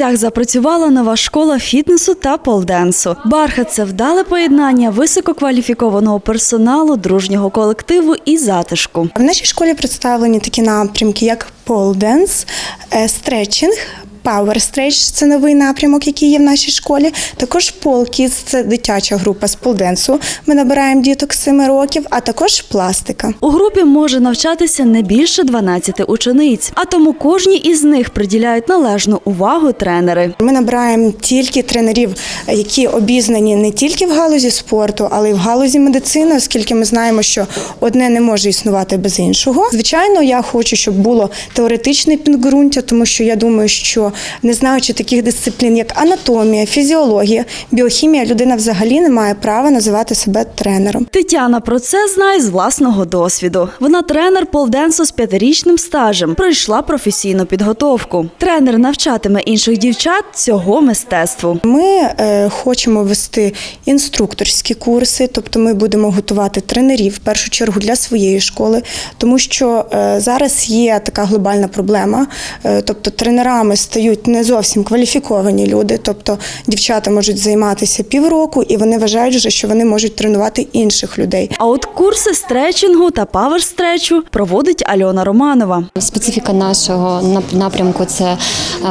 Чернівцях запрацювала нова школа фітнесу та полденсу. Бархат це вдале поєднання висококваліфікованого персоналу, дружнього колективу і затишку. В нашій школі представлені такі напрямки, як полденс, е, стретчинг, Power Stretch – це новий напрямок, який є в нашій школі. Також Kids – це дитяча група з полденсу. Ми набираємо діток з 7 років, а також пластика. У групі може навчатися не більше 12 учениць, а тому кожній із них приділяють належну увагу тренери. Ми набираємо тільки тренерів, які обізнані не тільки в галузі спорту, але й в галузі медицини, оскільки ми знаємо, що одне не може існувати без іншого. Звичайно, я хочу, щоб було теоретичне підґрунтя, тому що я думаю, що не знаючи таких дисциплін, як анатомія, фізіологія, біохімія, людина взагалі не має права називати себе тренером. Тетяна про це знає з власного досвіду. Вона тренер полденсу з п'ятирічним стажем. Пройшла професійну підготовку. Тренер навчатиме інших дівчат цього мистецтву. Ми е, хочемо вести інструкторські курси, тобто ми будемо готувати тренерів в першу чергу для своєї школи, тому що е, зараз є така глобальна проблема. Е, тобто тренерами стають не зовсім кваліфіковані люди, тобто дівчата можуть займатися півроку, і вони вважають, вже, що вони можуть тренувати інших людей. А от курси стретчингу та паверстречу проводить Альона Романова. Специфіка нашого нап- напрямку це е,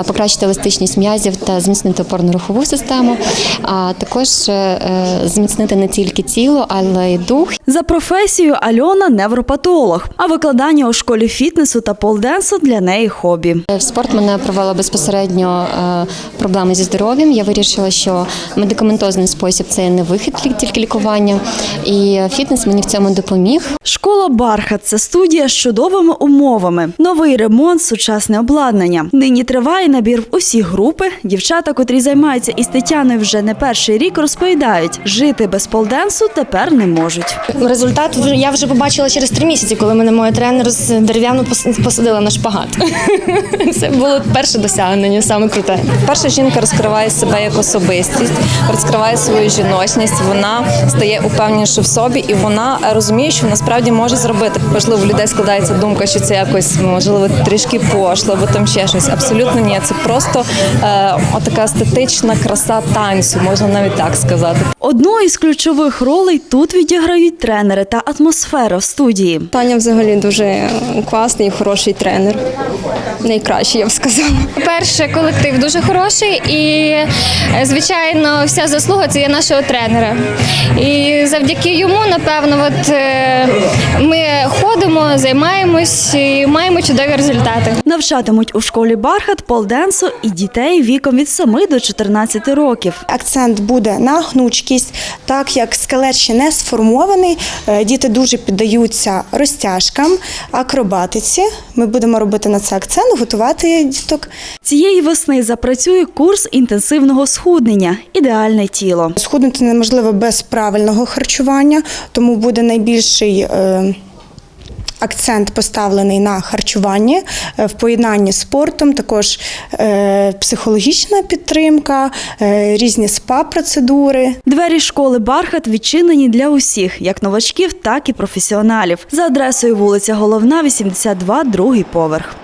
покращити еластичність м'язів та зміцнити опорно-рухову систему, а також е, е, зміцнити не тільки тіло, але й дух. За професією Альона невропатолог, а викладання у школі фітнесу та полденсу для неї хобі. Е, В спорт мене провела безпосередньо проблеми зі здоров'ям. Я вирішила, що медикаментозний спосіб це не вихід тільки лікування, і фітнес мені в цьому допоміг. Школа Бархат це студія з чудовими умовами, новий ремонт, сучасне обладнання. Нині триває набір в усі групи. Дівчата, котрі займаються із Тетяною вже не перший рік, розповідають, жити без полденсу тепер не можуть. Результат я вже побачила через три місяці, коли мене моя тренер з дерев'яну посадила на шпагат. Це було перше досягнення, саме круте. Перша жінка розкриває себе як особистість, розкриває свою жіночність. Вона стає упевненіше в собі, і вона розуміє, що насправді може зробити. Можливо, в людей складається думка, що це якось можливо трішки пошло, або там ще щось. Абсолютно ні. Це просто е, отака естетична краса танцю, можна навіть так сказати. Одну із ключових ролей тут відіграють тренери та атмосфера в студії. Таня взагалі дуже класний і хороший тренер. Найкращий, я б сказала. Перше, колектив дуже хороший, і звичайно, вся заслуга це є нашого тренера. І завдяки йому, напевно, от е, ми ходимо, займаємось і маємо чудові результати. Навчатимуть у школі Бархат полденсу і дітей віком від 7 до 14 років. Акцент буде на гнучкість, так як скелет ще не сформований. е, Діти дуже піддаються розтяжкам, акробатиці. Ми будемо робити на це акцент, готувати діток. Цієї весни запрацює курс інтенсивного схуднення Ідеальне тіло. Схуднути неможливо без правильного харчування, тому буде найбільший. е, Акцент поставлений на харчуванні е, в поєднанні з спортом, також е, психологічна підтримка, різні спа-процедури. Двері школи Бархат відчинені для усіх, як новачків, так і професіоналів. За адресою вулиця Головна, 82, другий поверх.